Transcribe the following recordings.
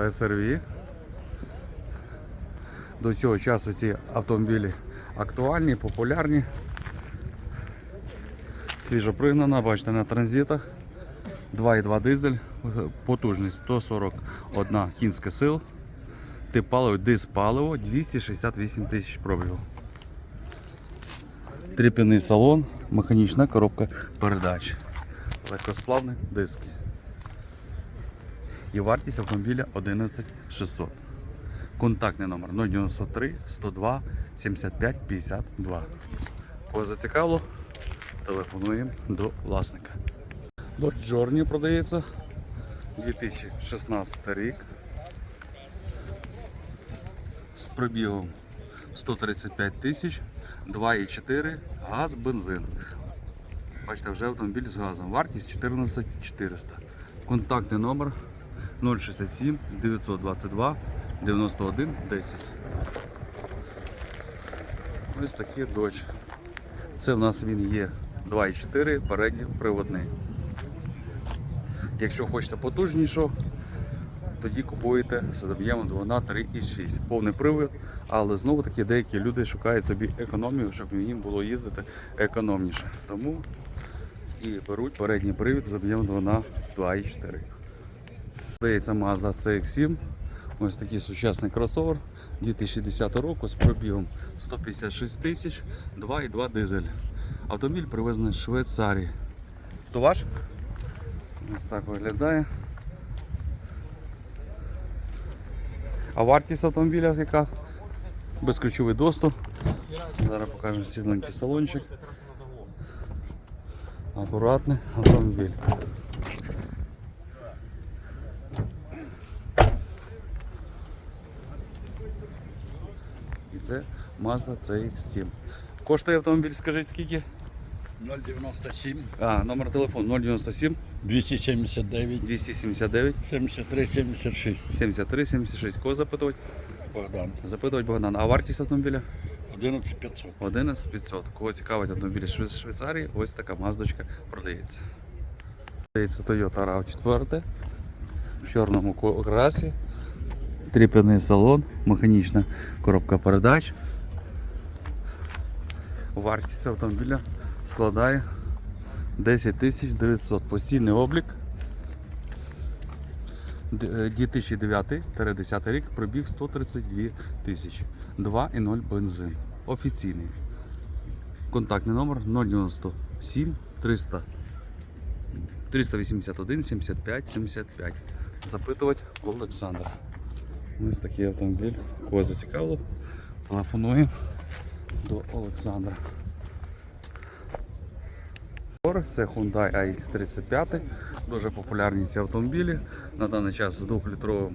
Toyota SRV. До цього часу ці автомобілі актуальні, популярні. Свіжо пригнана, бачите, на транзитах. 2,2 дизель, потужність 141 кінська сил. Тип паливо, дизь паливо 268 тисяч пробігу. Тріп'яний салон, механічна коробка передач. Легкосплавні диски. І вартість автомобіля 11600. Контактний номер 093 102 75 52. Кого зацікавило, телефонуємо до власника. Dodge Journey продається 2016 рік. З пробігом 135 тисяч, 2,4, газ, бензин. Бачите, вже автомобіль з газом. Вартість 14 400. Контактний номер 067 922 91 10. Ось такий Dodge. Це в нас він є 2,4, передній приводний. Якщо хочете потужнішого, тоді купуєте з об'ємом двигуна 3,6. Повний привід, але знову таки деякі люди шукають собі економію, щоб їм було їздити економніше. Тому і беруть передній привід з об'ємом двигуна 2,4. Здається Mazda CX-7. Ось такий сучасний кросовер 2010 року з пробігом 156 тисяч, 2,2 дизель. Автомобіль привезений з Швейцарії. То ваш? Ось так виглядає. А вартість автомобіля яка? Безключовий доступ. Зараз покажемо світленький салончик. Акуратний автомобіль. Це Mazda CX-7. Коштує автомобіль, скажіть скільки? 097 А, номер телефону 097 279 279 73 76 73 76. Кого запитувати? Богдан. Запитувати Богдан. А вартість автомобіля? 11 500. 11 500. Кого цікавить автомобілі з Швейцарії, ось така маздочка продається. Продається Toyota RAV4 в чорному окрасі. Тріп'яний салон, механічна коробка передач. Вартість автомобіля складає 10 900. Постійний облік. Е, 2009-10 рік пробіг 132 тисячі. 2,0 бензин. Офіційний. Контактний номер 097 300 381 75 75. Запитувати Олександра. Ось такий автомобіль. Кого зацікавило, телефонуємо до Олександра. Це Hyundai AX35, дуже популярні ці автомобілі. На даний час з 2-літровим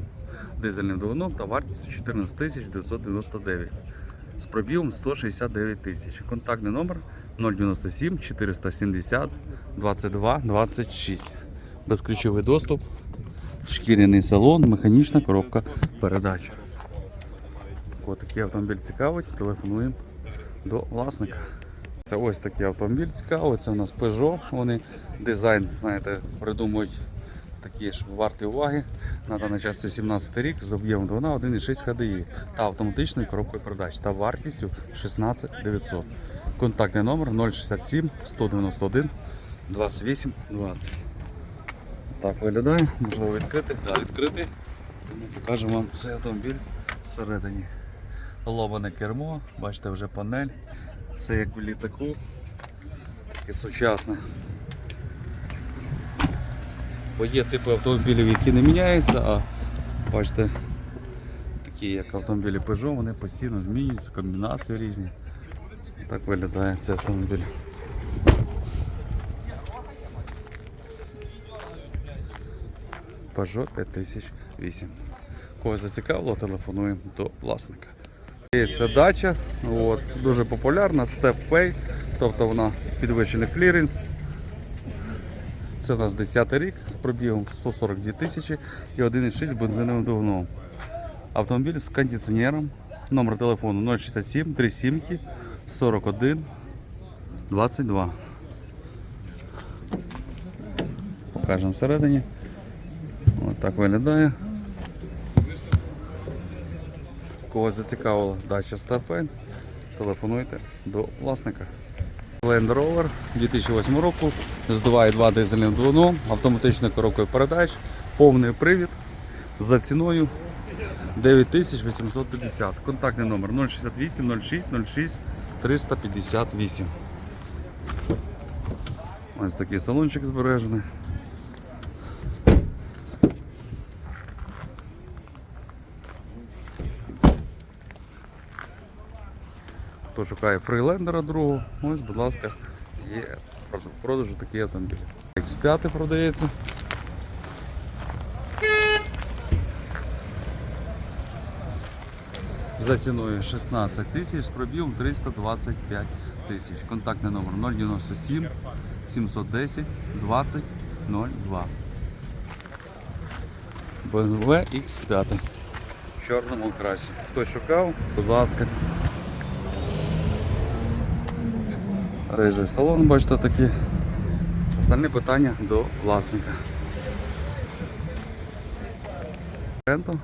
дизельним двигуном та вартістю 14 999 з пробігом 169 тисяч. Контактний номер 097 470 22 26. Безключовий доступ, шкіряний салон, механічна коробка передач. Ось такий автомобіль цікавить, телефонуємо до власника. Це ось такий автомобіль цікавий, це у нас Peugeot. Вони дизайн, знаєте, придумують такі ж варті уваги. На даний час це 17 рік з об'ємом двигуна 1,6 HDI та автоматичною коробкою передач та вартістю 16 900. Контактний номер 067 191 28 20. Так виглядає, можливо відкрити. Так, відкрити. Тому покажемо вам цей автомобіль всередині. Лобане кермо, бачите вже панель. Це як в літаку, таке сучасне. Бо є типи автомобілів, які не міняються, а бачите, такі як автомобілі Peugeot, вони постійно змінюються, комбінації різні. Так виглядає цей автомобіль. Peugeot 5008. Кого зацікавило, телефонуємо до власника. І Це дача, от, дуже популярна, Step Pay, тобто вона підвищений кліренс. Це у нас 10 рік з пробігом 142 тисячі і 1,6 бензиновим двигуном. Автомобіль з кондиціонером. Номер телефону 067 37 41 22. Покажемо всередині. Ось так виглядає. Кого зацікавила дача Стафен, телефонуйте до власника. Land Rover 2008 року з 2.2 дизельним двигуном, автоматичною коробкою передач, повний привід за ціною 9850. Контактний номер 068 06 06 358. Ось такий салончик збережений. Хто шукає фрілендера другого, ось, будь ласка, є в продажу такі автомобілі. X5 продається. За ціною 16 тисяч з пробігом 325 тисяч. Контактний номер 097 710 20 02. BMW X5. В чорному красі. Хто шукав, будь ласка. Рижий салон, бачите такі. Остальні питання до власника. Ренту.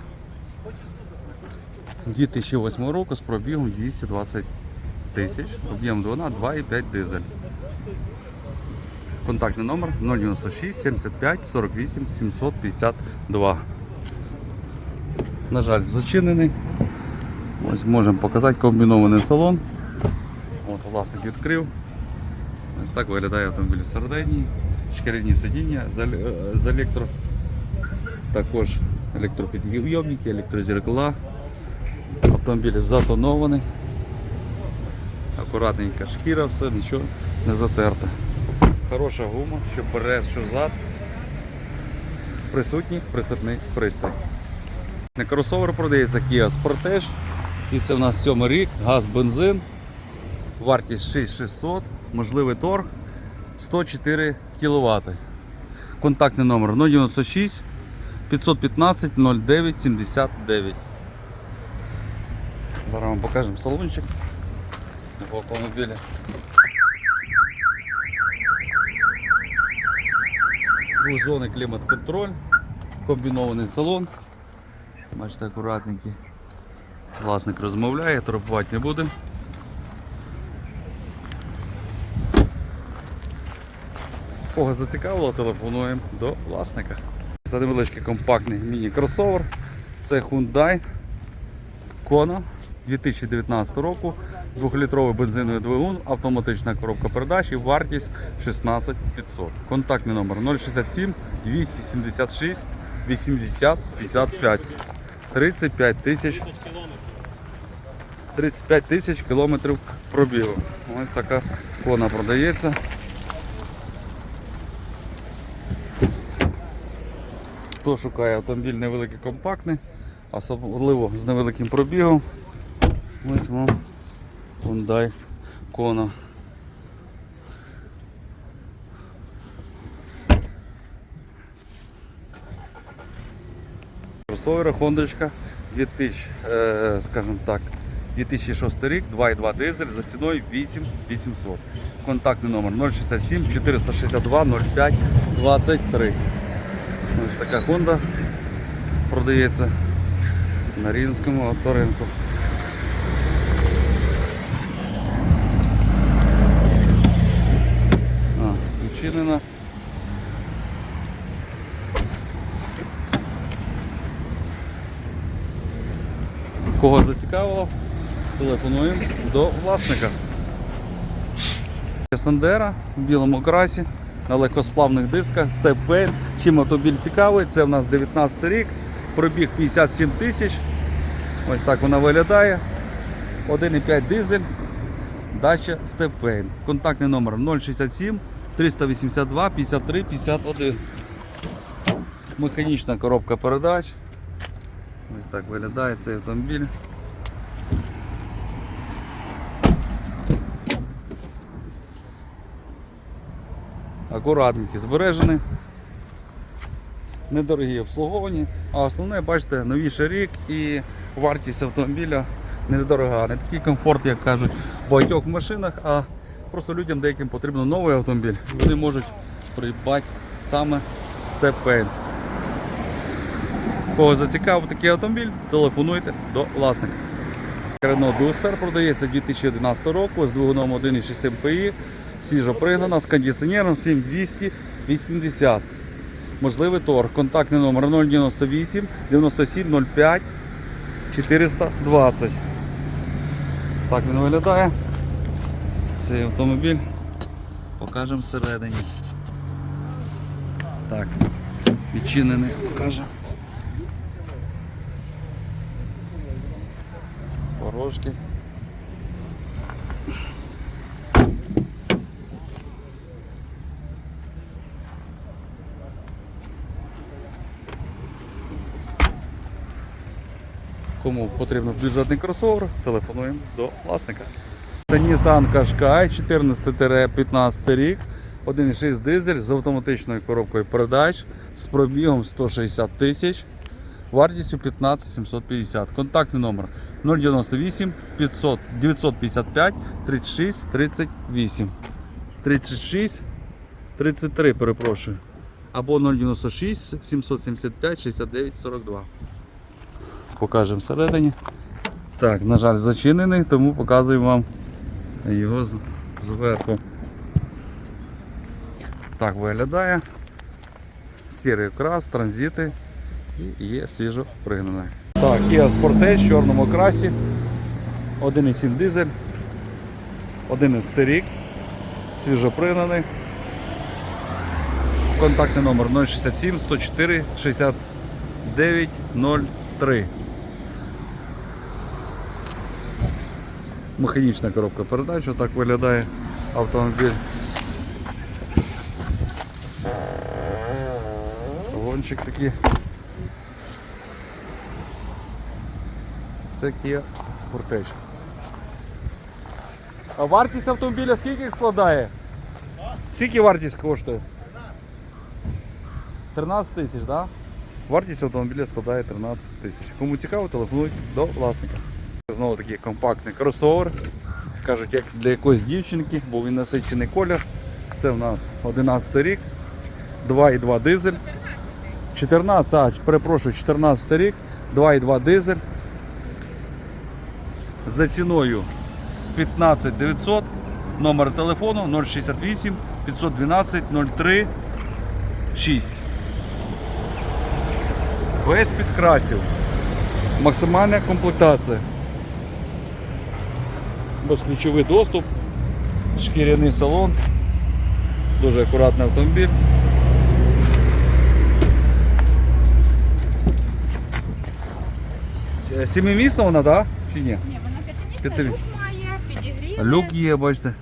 2008 року з пробігом 220 тисяч, об'єм двигуна 2,5 дизель. Контактний номер 096 75 48 752. На жаль, зачинений. Ось можемо показати комбінований салон. От власник відкрив. Ось так виглядає автомобіль всередині. Шкіряні сидіння е, з електро. Також електропідйомники, електрозеркала. Автомобіль затонований. Акуратненька шкіра, все, нічого не затерте. Хороша гума, що вперед, що зад. Присутній прицепний пристань. На кросовер продається Kia Sportage. І це в нас сьомий рік, газ, бензин. Вартість 6600, можливий торг 104 кВт. Контактний номер 096 515 09 79. Зараз вам покажемо салончик в автомобілі. Двозонний клімат-контроль, комбінований салон. Бачите, акуратненький. Власник розмовляє, турбувати не буде. Кого зацікавило, телефонуємо до власника. Це невеличкий компактний міні-кросовер. Це Hyundai Kona 2019 року. 2-літровий бензиновий двигун, автоматична коробка передач і вартість 16 500. Контактний номер 067 276 80 55. 35 тисяч 35 тисяч кілометрів пробігу. Ось така кона продається. Хто шукає автомобіль невеликий компактний, особливо з невеликим пробігом. Ось вам Hyundai Kona. Кросовера Хондочка 2000, е, скажімо так, 2006 рік, 2,2 дизель за ціною 8800. Контактний номер 067 462 05 23. Ось така Honda продається на Рівненському авторинку. А, відчинена. Кого зацікавило, телефонуємо до власника. Сандера в білому красі на легкосплавних дисках, степфейн. Чим автомобіль цікавий, це в нас 19 рік, пробіг 57 тисяч. Ось так вона виглядає. 1,5 дизель, дача степфейн. Контактний номер 067 382 53 51. Механічна коробка передач. Ось так виглядає цей автомобіль. Акуратненькі, збережені, недорогі обслуговані, а основне, бачите, новіший рік і вартість автомобіля недорога, не такий комфорт, як кажуть в багатьох машинах, а просто людям деяким потрібен новий автомобіль, вони можуть придбати саме степфейн. Кого зацікавив такий автомобіль, телефонуйте до власника. Renault Duster продається 2011 року з двигуном 1,6 МПІ, свіжо пригнана з кондиціонером 7280. Можливий торг. Контактний номер 098 97 05 420. Так він виглядає. Цей автомобіль. Покажемо всередині. Так, відчинений покажемо. Порожки. Кому потрібен бюджетний кросовер, телефонуємо до власника. Це Nissan Qashqai 14-15 рік, 1,6 дизель з автоматичною коробкою передач з пробігом 160 тисяч, вартістю 15 750. Контактний номер 098 500 955 36 38. 36 33, перепрошую. Або 096 775 69 42. Покажемо всередині. Так, на жаль, зачинений, тому показую вам його зверху. Так виглядає. Сірий окрас, транзити і є свіжо пригнане. Так, Kia Sportage в чорному окрасі. 1,7 дизель. 11 рік. Свіжо пригнаний. Контактний номер 067 104 69 03. Механічна коробка передач, отак виглядає автомобіль. Салончик такий. Це Kia Sportage. А вартість автомобіля скільки складає? Скільки вартість коштує? 13 тисяч, так? Да? Вартість автомобіля складає 13 тисяч. Кому цікаво, телефонуйте до власника. Знову такий компактний кросовер. Кажуть, як для якоїсь дівчинки, бо він насичений колір. Це в нас 11 рік, 2,2 дизель. 14, а, перепрошую, 14 рік, 2,2 дизель. За ціною 15 900, номер телефону 068 512 03 6. Без підкрасів. Максимальна комплектація. Безключовий доступ, шкіряний салон, дуже акуратний автомобіль. Е, Сімимісна вона, так? Да? Чи ні? Ні, вона п'ятимісна, люк має, підігрів. Люк є, бачите.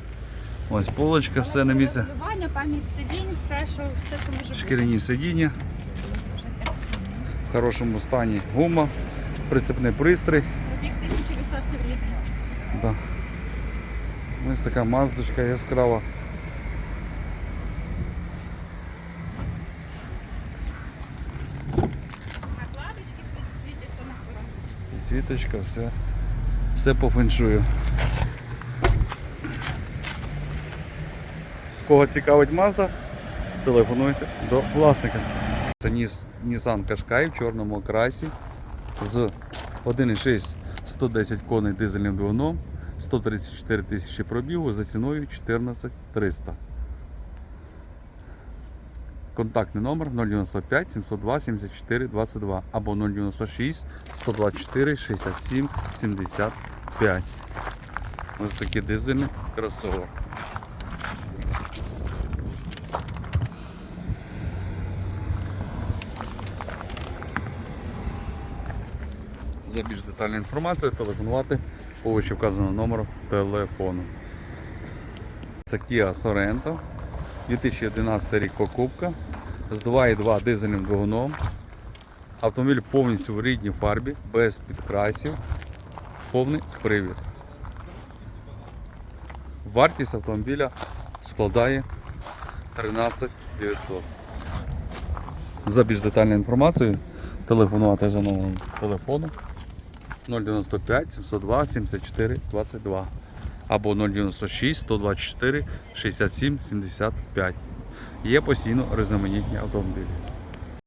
Ось полочка, все на місце. Пам'ять сидінь, все, що, все, що може бути. Шкіряні сидіння. В хорошому стані гума, прицепний пристрій. Пробіг 1000% рідний. Да. Ось така маздочка яскрава. Накладочки світяться на фурах. Світочка, все, все по феншую. Кого цікавить Mazda, телефонуйте до власника. Це Nissan Qashqai в чорному окрасі з 1,6 110 коней дизельним двигуном, 134 тисячі пробігу за ціною 14 300. Контактний номер 095 702 74 22 або 096 124 67 75. Ось такий дизельний кросовер. За більш детальною інформацією телефонувати по вище вказаному номеру телефону. Це Kia Sorento. 2011 рік покупка з 2,2 дизельним двигуном. Автомобіль повністю в рідній фарбі, без підкрасів, повний привід. Вартість автомобіля складає 13 900. За більш детальною інформацією телефонувати за номером телефону 095 702 74 22 або 096 124 67 75. Є постійно різноманітні автомобілі.